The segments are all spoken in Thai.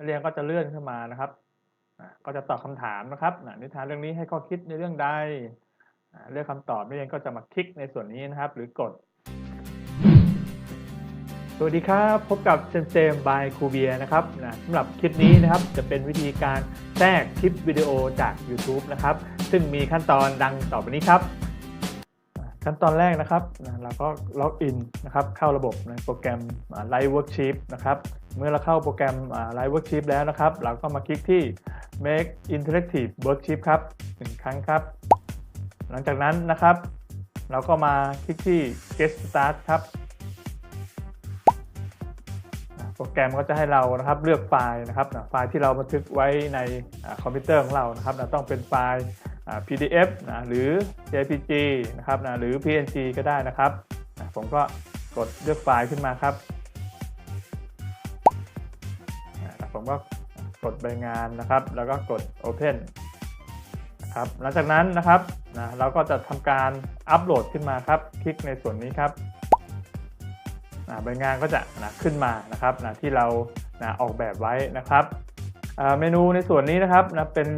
นักเรียนก็จะเลื่อนขึ้นมานะครับ ก็จะตอบคำถามนะครับนิทานเรื่องนี้ให้ข้อคิดในเรื่องใด เลือกคำตอบนักเรียนก็จะมาคลิกในส่วนนี้นะครับ หรือกด สวัสดีครับ พบกับเซมเซมบายครูเบียนะครับนะสำหรับคลิปนี้นะครับ จะเป็นวิธีการแทรกคลิปวิดีโอจาก YouTube นะครับ ซึ่งมีขั้นตอนดังต่อไปนี้ครับ ขั้นตอนแรกนะครับเราก็ล็อกอินนะครับเข้าระบบในโปรแกรม Live Worksheet นะครับเมื่อเราเข้าโปรแกรม Live Worksheet แล้วนะครับ เราก็มาคลิกที่ Make Interactive Worksheet ครับหนึ่งครั้งครับ หลังจากนั้นนะครับ เราก็มาคลิกที่ Get Start ครับโปรแกรมก็จะให้เรานะครับเลือกไฟล์นะครับไฟล์ที่เราบันทึกไว้ในคอมพิวเตอร์ของเรานะครับต้องเป็นไฟล์ PDF นะหรือ JPG นะครับนะหรือ PNG ก็ได้นะครับนะผมก็กดเลือกไฟล์ขึ้นมาครับนะผมก็กดใบงานนะครับ แล้วก็กด Open นะครับหลังจากนั้นนะครับนะเราก็จะทำการอัปโหลดขึ้นมาครับ คลิกในส่วนนี้ครับอ่าใบงานก็จะนะขึ้นมานะครับนะที่เรานะออกแบบไว้นะครับอ่าเมนูในส่วนนี้นะครับนะเป็น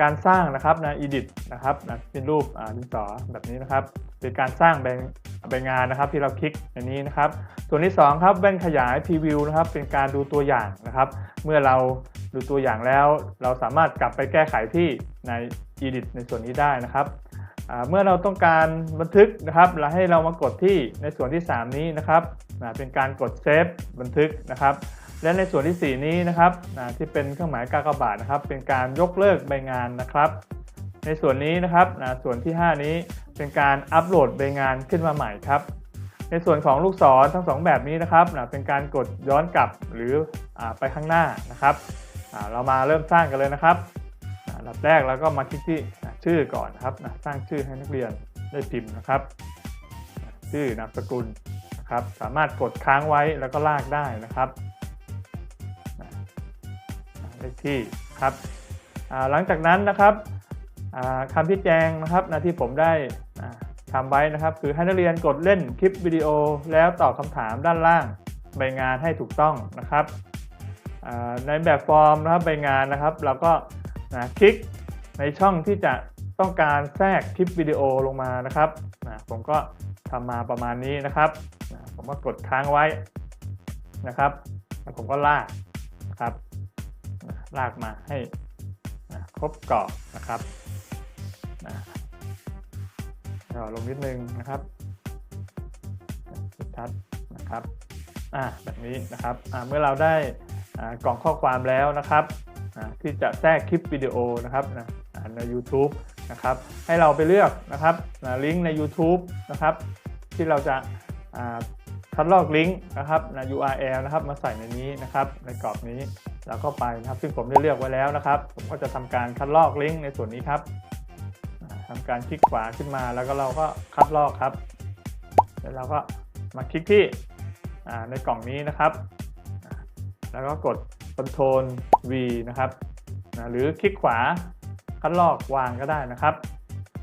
การสร้างนะครับนะ edit นะครับนะเป็นรูปอ่าดินสอแบบนี้นะครับ เป็นการสร้างใบใบงานนะครับ ที่เราคลิกอันนี้นะครับ ส่วนที่สองครับแว่นขยาย preview นะครับ เป็นการดูตัวอย่างนะครับ เมื่อเราดูตัวอย่างแล้ว เราสามารถกลับไปแก้ไขที่ใน edit ในส่วนนี้ได้นะครับเมื่อเราต้องการบันทึกนะครับเราให้เรามากดที่ในส่วนที่ 3 นี้นะครับเป็นการกดเซฟบันทึกนะครับ และในส่วนที่ 4 นี้นะครับที่เป็นเครื่องหมายกากบาทนะครับ เป็นการยกเลิกใบงานนะครับ ในส่วนนี้นะครับส่วนที่ 5 นี้เป็นการอัปโหลดใบงานขึ้นมาใหม่ครับ ในส่วนของลูกศรทั้งสองแบบนี้นะครับเป็นการกดย้อนกลับหรืออไปข้างหน้านะครับ เรามาเริ่มสร้างกันเลยนะครับอันดับแรกเราก็มาคลิกที่ชื่อก่อนครับสร้างชื่อให้นักเรียนได้พิมพ์นะครับ ชื่อนามสกุลนะครับ สามารถกดค้างไว้แล้วก็ลากได้นะครับ เลขที่ครับหลังจากนั้นนะครับอ่าคำที่แจงนะครับนะที่ผมได้อ่าทำไว้นะครับ คือให้นักเรียนกดเล่นคลิปวิดีโอ แล้วตอบคำถามด้านล่างใบงานให้ถูกต้องนะครับในแบบฟอร์มนะครับใบงานนะครับ เราก็นะคลิกในช่องที่จะต้องการแทรกคลิปวิดีโอลงมานะครับนะผมก็ทำมาประมาณนี้นะครับนะผมก็กดค้างไว้นะครับแล้วผมก็ลากนะครับ ลากมาให้นะครบกรอบนะครับนะย่อลงนิดนึงนะครับชัดนะครับอ่าแบบนี้นะครับอ่าเมื่อเราได้กล่องข้อความแล้วนะครับอ่าที่จะแทรกคลิปวิดีโอนะครับนะใน YouTube นะครับ ให้เราไปเลือกนะครับนะลิงก์ใน YouTube นะครับ ที่เราจะคัดลอกลิงก์นะครับนะ URL นะครับมาใส่ในนี้นะครับในกรอบนี้ เราก็ไปนะครับซึ่งผมได้เลือกไว้แล้วนะครับ ผมก็จะทำการคัดลอกลิงก์ในส่วนนี้ครับอ่าทำการคลิกขวาขึ้นมาแล้วก็เราก็คัดลอกครับแล้วเราก็มาคลิกที่ในกล่องนี้นะครับ แล้วก็กด Ctrl V นะครับหรือคลิกขวาคัดลอกวางก็ได้นะครับ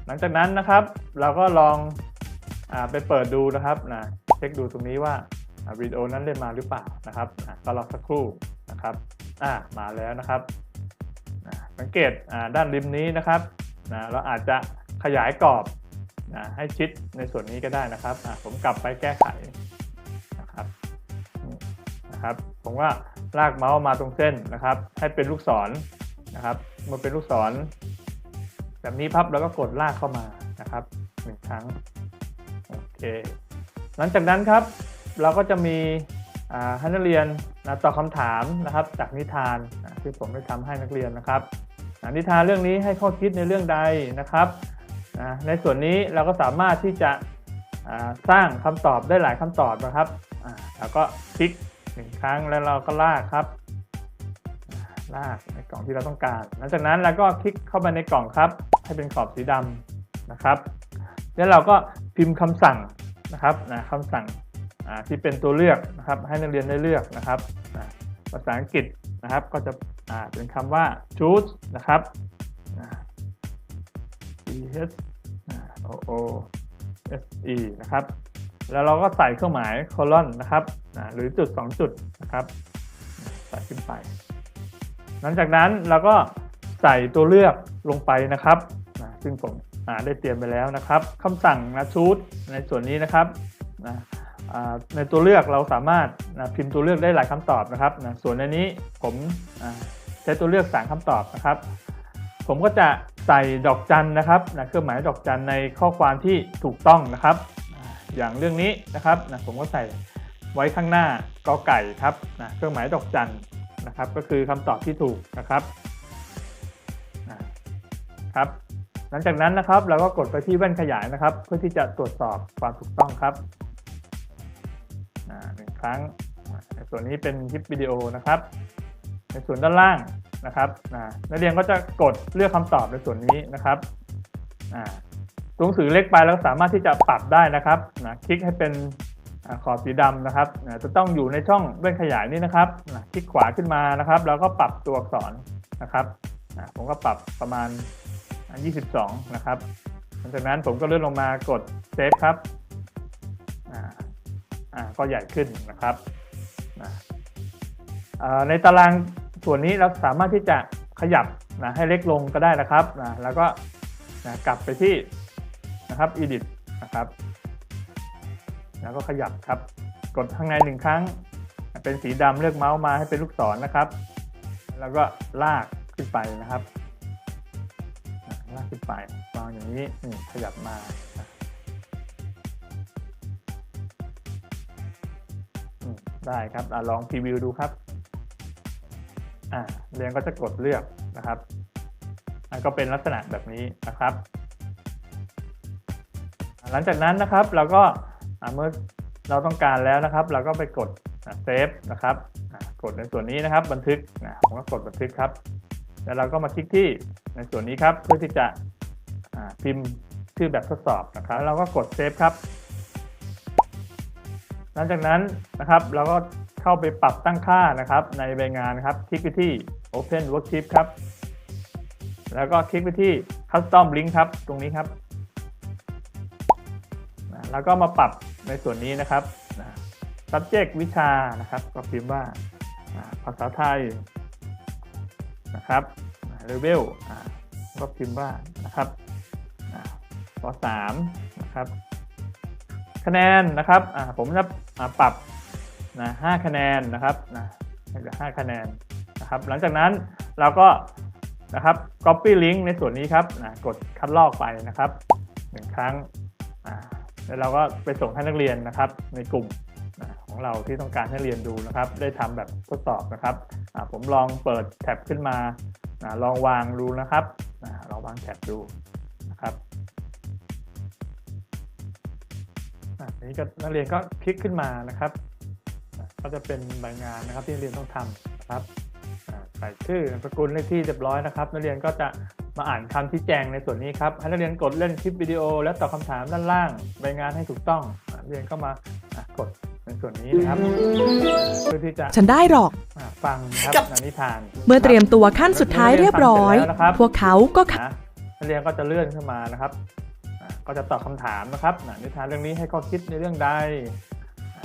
หลังจากนั้นนะครับ เราก็ลองอไปเปิดดูนะครับนะเช็คดูตรงนี้ว่าวิดีโอนั้นเล่นมาหรือเปล่านะครับก็รอสักครู่นะครับ อ่ามาแล้วนะครับนะสังเกตด้านริมนี้นะครับนะเราอาจจะขยายกรอบนะให้ชิดในส่วนนี้ก็ได้นะครับอะผมกลับไปแก้ไขนะครับนะครับผมว่าลากเมาส์มาตรงเส้นนะครับ ให้เป็นลูกศรนะครับเมื่อเป็นลูกศร แบบนี้พับแล้วก็กดลากเข้ามานะครับหนึ่งครั้งโอเคหลังจากนั้นครับเราก็จะมี ให้นักเรียนนะตอบคำถามนะครับจากนิทานที่ผมได้ทำให้นักเรียนนะครับนิทานเรื่องนี้ให้ข้อคิดในเรื่องใดนะครับในส่วนนี้เราก็สามารถที่จะสร้างคำตอบได้หลายคำตอบนะครับอ่าแล้วก็คลิกหนึ่งครั้งแล้วเราก็ลากครับลากในกล่องที่เราต้องการ หลังจากนั้นเราก็คลิกเข้าไปในกล่องครับ ให้เป็นขอบสีดำนะครับ แล้วเราก็พิมพ์คำสั่งนะครับนะคำสั่ง ที่เป็นตัวเลือกนะครับให้นักเรียนได้เลือกนะครับภาษาอังกฤษนะครับก็จะเป็นคำว่า choose นะครับ c h o o s e นะครับแล้วเราก็ใส่เครื่องหมายโคลอนนะครับหรือจุด 2 จุดนะครับใส่ขึ้นไป หลังจากนั้นเราก็ใส่ตัวเลือกลงไปนะครับซึ่งผมได้เตรียมไปแล้วนะครับคำสั่งนะชูดในส่วนนี้นะครับ ในตัวเลือกเราสามารถพิมพ์ตัวเลือกได้หลายคำตอบนะครับส่วนในนี้ผมใช้ตัวเลือกสามคำตอบนะครับ ผมก็จะใส่ดอกจันนะครับนะเครื่องหมายดอกจันในข้อความที่ถูกต้องนะครับ อย่างเรื่องนี้นะครับนะผมก็ใส่ไว้ข้างหน้ากอไก่ครับนะเครื่องหมายดอกจันนะครับ ก็คือคำตอบที่ถูกนะครับนะครับ หลังจากนั้นนะครับเราก็กดไปที่แว่นขยายนะครับ เพื่อที่จะตรวจสอบความถูกต้องครับ หนึ่งครั้งอ่าส่วนนี้เป็นคลิปวิดีโอนะครับ ในส่วนด้านล่างนะครับนักเรียนก็จะกดเลือกคำตอบในส่วนนี้นะครับตัวหนังสือเล็กไปแล้วสามารถที่จะปรับได้นะครับนะคลิกให้เป็นอขอบสีดำนะครับนะจะต้องอยู่ในช่องแว่นขยายนี้นะครับนะคลิกขวาขึ้นมานะครับ แล้วก็ปรับตัวอักษรนะครับนะผมก็ปรับประมาณ 22 นะครับหลังจากนั้นผมก็เลื่อนลงมากดเซฟครับ ก็ใหญ่ขึ้นนะครับในตารางส่วนนี้เราสามารถที่จะขยับนะให้เล็กลงก็ได้นะครับนะแล้วก็นะกลับไปที่นะครับ edit นะครับ แล้วก็ขยับครับ กดข้างในหนึ่งครั้ง เป็นสีดำเลือกเมาส์มาให้เป็นลูกศรนะครับ แล้วก็ลากขึ้นไปนะครับ ลากขึ้นไปวางอย่างนี้นขยับมา ได้ครับอลองพรีวิวดูครับอ่าเรียนก็จะกดเลือกนะครับอันก็เป็นลักษณะแบบนี้นะครับ หลังจากนั้นนะครับเราก็เมื่อเราต้องการแล้วนะครับ เราก็ไปกดเซฟนะครับกดในส่วนนี้นะครับ บันทึกนะผมก็กดบันทึกครับ แล้วเราก็มาคลิกที่ในส่วนนี้ครับ เพื่อที่จะพิมพ์ชื่อแบบทดสอบนะครับ เราก็กดเซฟครับ หลังจากนั้นนะครับเราก็เข้าไปปรับตั้งค่านะครับ ในใบงานครับคลิกไปที่ Open Worksheet ครับ แล้วก็คลิกไปที่ Custom Link ครับ ตรงนี้ครับ แล้วก็มาปรับในส่วนนี้นะครับ subject วิชานะครับ ก็พิมพ์ว่าภาษาไทยนะครับเลเวลก็พิมพ์ว่านะครับปสามนะครับ คะแนนนะครับผมจะปรับนะห้าคะแนนนะครับนะห้าคะแนนนะครับ หลังจากนั้นเราก็นะครับ copy link ในส่วนนี้ครับนะกดคัดลอกไปนะครับหนึ่งครั้งแล้วเราก็ไปส่งให้นักเรียนนะครับ ในกลุ่มนะของเราที่ต้องการให้เรียนดูนะครับ ได้ทำแบบทดสอบนะครับผมลองเปิดแท็บขึ้นมาลองวางดูนะครับอ่าลองวางแท็บดู อ่าอันนี้ก็นักเรียนก็คลิกขึ้นมานะครับอ่าก็จะเป็นใบงานนะครับที่นักเรียนต้องทำนะครับอ่าใส่ชื่อนามสกุลเลขที่เรียบร้อยนะครับนักเรียนก็จะมาอ่านคำชี้แจงในส่วนนี้ครับให้นักเรียนกดเล่นคลิปวิดีโอ แล้วตอบคำถามด้านล่างใบงานให้ถูกต้องอ่านักเรียนก็มาอ่ากดในส่วนนี้นะครับเพื่อที่จะฉันได้หรอกอ่าฟังนะครับนิทาน เมื่อเตรียมตัวขั้นสุดท้ายเรียบร้อย พวกเขาก็ขับนะนักเรียนก็จะเลื่อนขึ้นมานะครับอ่า ก็จะตอบคำถามนะครับนิทานเรื่องนี้ให้ข้อคิดในเรื่องใด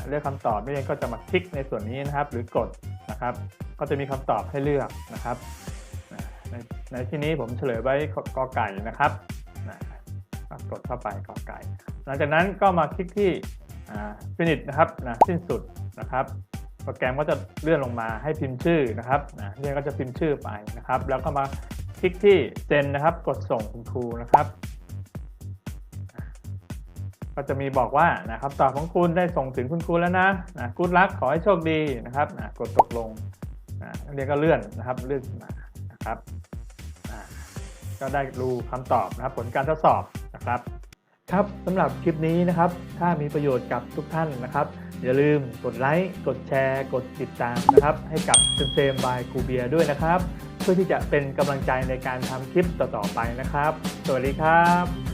เลือกคำตอบนักเรียนก็จะมาคลิกในส่วนนี้นะครับ หรือกดนะครับ ก็จะมีคำตอบให้เลือกนะครับ ในในที่นี้ผมเฉลยไว้กอไก่นะครับกดเข้าไปกอไก่ หลังจากนั้นก็มาคลิกที่ฟินิชนะครับนะสิ้นสุดนะครับ โปรแกรมก็จะเลื่อนลงมาให้พิมพ์ชื่อนะครับนะเรียนก็จะพิมพ์ชื่อไปนะครับ แล้วก็มาคลิกที่เซ็นนะครับ กดส่งคุณครูนะครับ ก็จะมีบอกว่านะคำตอบของคุณได้ส่งถึงคุณครูแล้วนะนะกูดลักขอให้โชคดีนะครับนะกดตกลงนะนักเรียนก็เลื่อนนะครับเลื่อนมานะครับก็ได้รู้คำตอบนะครับผลการทดสอบนะครับครับสำหรับคลิปนี้นะครับ ถ้ามีประโยชน์กับทุกท่านนะครับ อย่าลืมกดไลค์ กดแชร์ กดติดตามนะครับ ให้กับเซมเซมบายครูเบียด้วยนะครับ เพื่อที่จะเป็นกำลังใจในการทำคลิปต่อๆไปนะครับ สวัสดีครับ